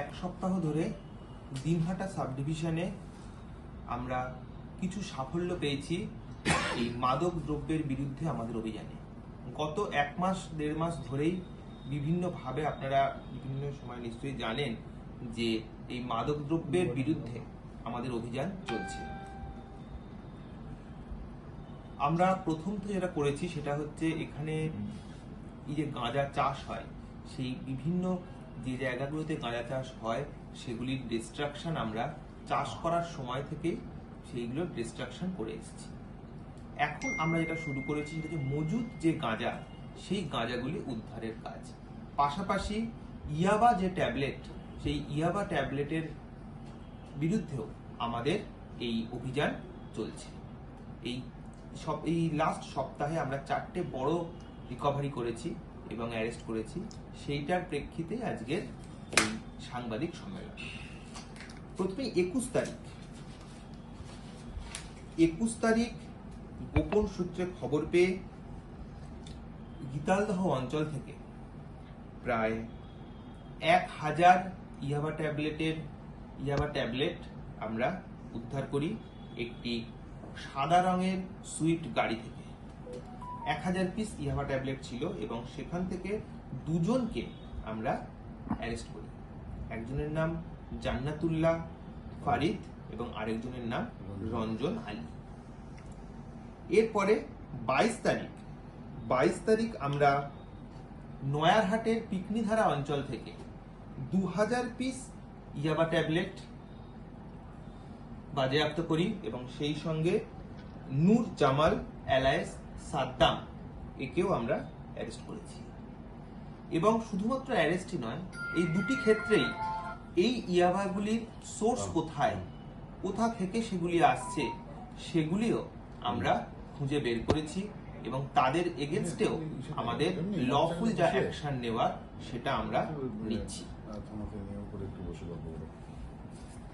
এক সপ্তাহ ধরে দিনহাটা সাব ডিভিশনে আমরা কিছু সাফল্য পেয়েছি এই মাদক দ্রব্যের বিরুদ্ধে আমাদের অভিযানে। গত এক মাস, দেড় মাস ধরেই বিভিন্নভাবে আপনারা বিভিন্ন সময় নিশ্চয়ই জানেন যে এই মাদক দ্রব্যের বিরুদ্ধে আমাদের অভিযান চলছে। আমরা প্রথম তো যেটা করেছি সেটা হচ্ছে এখানে এই যে গাঁজা চাষ হয়, সেই বিভিন্ন যে জায়গাগুলোতে গাঁজা চাষ হয়, সেগুলির ডিস্ট্রাকশন আমরা চাষ করার সময় থেকে সেইগুলোর ডিস্ট্রাকশন করে এসেছি। এখন আমরা যেটা শুরু করেছি সেটা হচ্ছে মজুদ যে গাঁজা, সেই গাঁজাগুলি উদ্ধারের কাজ। পাশাপাশি ইয়াবা যে ট্যাবলেট, সেই ইয়াবা ট্যাবলেটের বিরুদ্ধেও আমাদের এই অভিযান চলছে। এই সব এই লাস্ট সপ্তাহে আমরা চারটে বড় রিকভারি করেছি। এবং অ্যারেস্ট করেছি, সেইটার প্রেক্ষিতে আজকের এই সাংবাদিক সম্মেলন। প্রথমে একুশ তারিখ। একুশ তারিখ গোপন সূত্রে খবর পেয়ে গীতালদহ অঞ্চল থেকে প্রায় এক হাজার ইয়াবা ট্যাবলেটের, ইয়াবা ট্যাবলেট আমরা উদ্ধার করি একটি সাদা রঙের সুইফট গাড়ি থেকে। এক হাজার পিস ইয়াবা ট্যাবলেট ছিল এবং সেখান থেকে দুজনকে আমরা অ্যারেস্ট করি। একজনের নাম জান্নাতুল্লাহ ফারিদ এবং আরেকজনের নাম রঞ্জন আলী। এরপরে বাইশ তারিখ বাইশ তারিখ আমরা নয়ারহাটের পিকনিধারা অঞ্চল থেকে দু হাজার পিস ইয়াবা ট্যাবলেট বাজেয়াপ্ত করি এবং সেই সঙ্গে নূর জামাল অ্যালায়েস সাদ্দাম একেও আমরা অ্যারেস্ট করেছি এবং শুধুমাত্র অ্যারেস্টই নয় এই দুটি ক্ষেত্রেই এই ইয়াবাগুলির সোর্স কোথায় কোথা থেকে সেগুলি আসছে সেগুলিও আমরা খুঁজে বের করেছি এবং তাদের এগেনস্টেও আমাদের লফুল যা অ্যাকশন নেওয়ার সেটা আমরা নিচ্ছি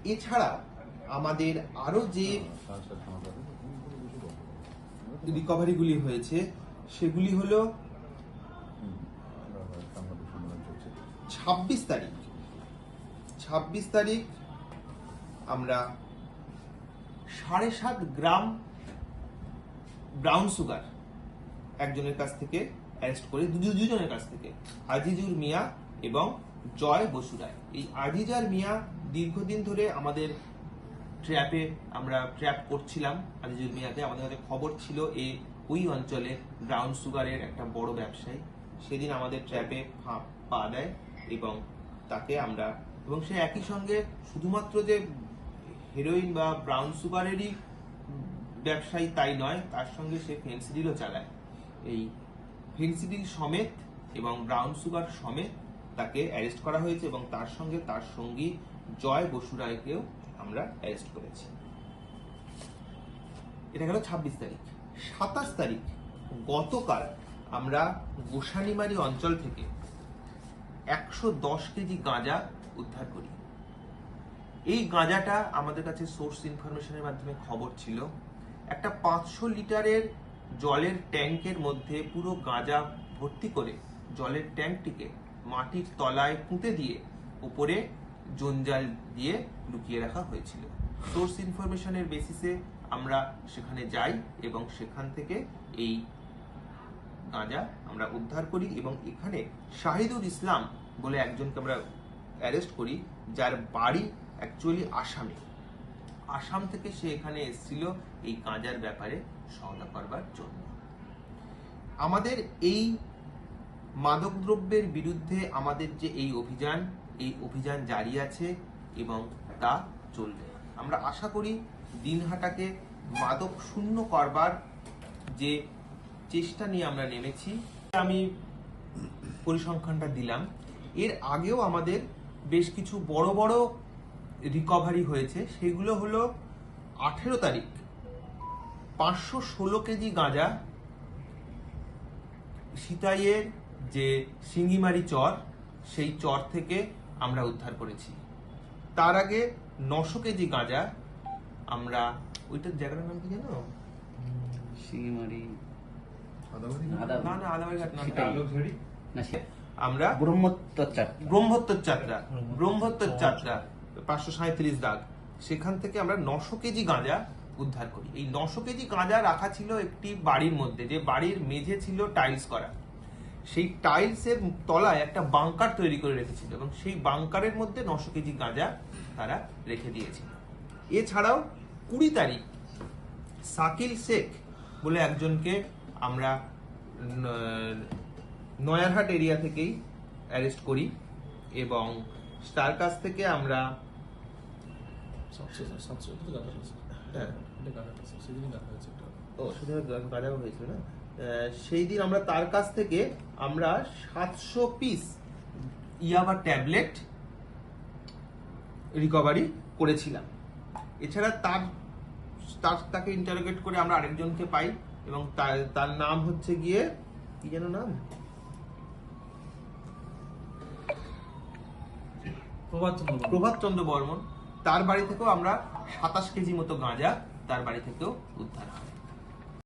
এছাড়া আমাদের আরও যে সাড়ে সাতটা নটা তুমি করে বসে গল্প করো রিকভারিগুলি হয়েছে, সেগুলি হলো ছাব্বিশ তারিখ। ছাব্বিশ তারিখ আমরা সাড়ে সাত গ্রাম ব্রাউন সুগার একজনের কাছ থেকে অ্যারেস্ট করে দুজনের কাছ থেকে। আজিজুর মিয়া এবং জয় বসুরায় এই আজিজার মিয়া দীর্ঘদিন ধরে আমাদের ট্র্যাপে আমরা ট্র্যাপ করছিলাম আজিজুর মিয়াকে আমাদের কাছে খবর ছিল, এ ওই অঞ্চলে ব্রাউন সুগারের একটা বড় ব্যবসায়ী, সেদিন আমাদের ট্র্যাপে পা দেয় এবং তাকে আমরা, এবং সে একই সঙ্গে শুধুমাত্র যে হেরোইন বা ব্রাউন সুগারেরই ব্যবসায়ী তাই নয়, তার সঙ্গে সে ফেন্সিডিলও চালায়। এই ফেন্সিডিল সমেত এবং ব্রাউন সুগার সমেত তাকে অ্যারেস্ট করা হয়েছে এবং তার সঙ্গে তার সঙ্গী জয় বসু রায়কেও আমরা অ্যারেস্ট করেছি। এটা গেল ছাব্বিশ তারিখ। সাতাশ তারিখ, গতকাল আমরা গোসানিমারি অঞ্চল থেকে একশো দশ কেজি গাঁজা উদ্ধার করি। এই গাঁজাটা আমাদের কাছে সোর্স ইনফরমেশনের মাধ্যমে খবর ছিল। একটা পাঁচশো লিটারের জলের ট্যাঙ্কের মধ্যে পুরো গাঁজা ভর্তি করে জলের ট্যাঙ্কটিকে মাটির তলায় পুঁতে দিয়ে উপরে জঞ্জাল দিয়ে লুকিয়ে রাখা হয়েছিল। সোর্স ইনফরমেশনের বেসিসে আমরা সেখানে যাই এবং সেখান থেকে এই গাঁজা আমরা উদ্ধার করি এবং এখানে শাহিদুল ইসলাম বলে একজনকে আমরা অ্যারেস্ট করি, যার বাড়ি অ্যাকচুয়ালি আসামে। আসাম থেকে সে এখানে এসেছিল এই গাঁজার ব্যাপারে সওদা করবার জন্য। আমাদের এই মাদকদ্রব্যের বিরুদ্ধে আমাদের যে এই অভিযান এই অভিযান জারি আছে এবং তা চলবে। আমরা আশা করি দিনহাটাকে মাদক শূন্য করবার যে চেষ্টা নিয়ে আমরা নেমেছি, আমি পরিসংখ্যানটা দিলাম। এর আগেও আমাদের বেশ কিছু বড় বড় রিকভারি হয়েছে। সেগুলো হলো আঠেরো তারিখ, পাঁচশো ষোলো কেজি গাঁজা, সিতাইয়ের যে সিঙ্গিমারি চর সেই চর থেকে আমরা উদ্ধার করেছি। তার আগে নশো কেজি গাঁজা আমরা ওইটার জায়গাটার নাম কি জানো? শিঙিমারি না না আদাবাড়ি ঘাট না সিতাই। না সে আমরা ব্রহ্মত্ব চার ব্রহ্মোত্তর যাত্রা ব্রহ্মোত্তর যাত্রা পাঁচশো সাঁত্রিশ দাগ। সেখান থেকে আমরা নশো কেজি গাঁজা উদ্ধার করি। এই নশো কেজি গাঁজা রাখা ছিল একটি বাড়ির মধ্যে যে বাড়ির মেঝে ছিল টাইলস করা। সেই টাইলসের তলায় একটা বাংকার তৈরি করে রেখেছিল এবং সেই বাংকারের মধ্যে নশো কেজি গাঁজা তারা রেখে দিয়েছিল এছাড়াও কুড়ি তারিখ সাকিল শেখ বলে একজনকে আমরা নয়ারহাট এরিয়া থেকেই অ্যারেস্ট করি এবং তার কাছ থেকে আমরা হ্যাঁ। ও সেটা গাঁজা হয়েছিল না সেই দিন আমরা তার কাছ থেকে আমরা সাতশো পিস ইয়াবা ট্যাবলেট রিকভারি করেছিলাম। এছাড়া তার তার তাকে ইন্টারোগেট করে আমরা আরেকজনকে পাই এবং তার তার নাম হচ্ছে গিয়ে কি যেন নাম? প্রভাত চন্দ্র বর্মন। প্রভাত চন্দ্র বর্মন। তার বাড়ি থেকেও আমরা সাতাশ কেজি মতো গাঁজা তার বাড়ি থেকেও উদ্ধার হয়।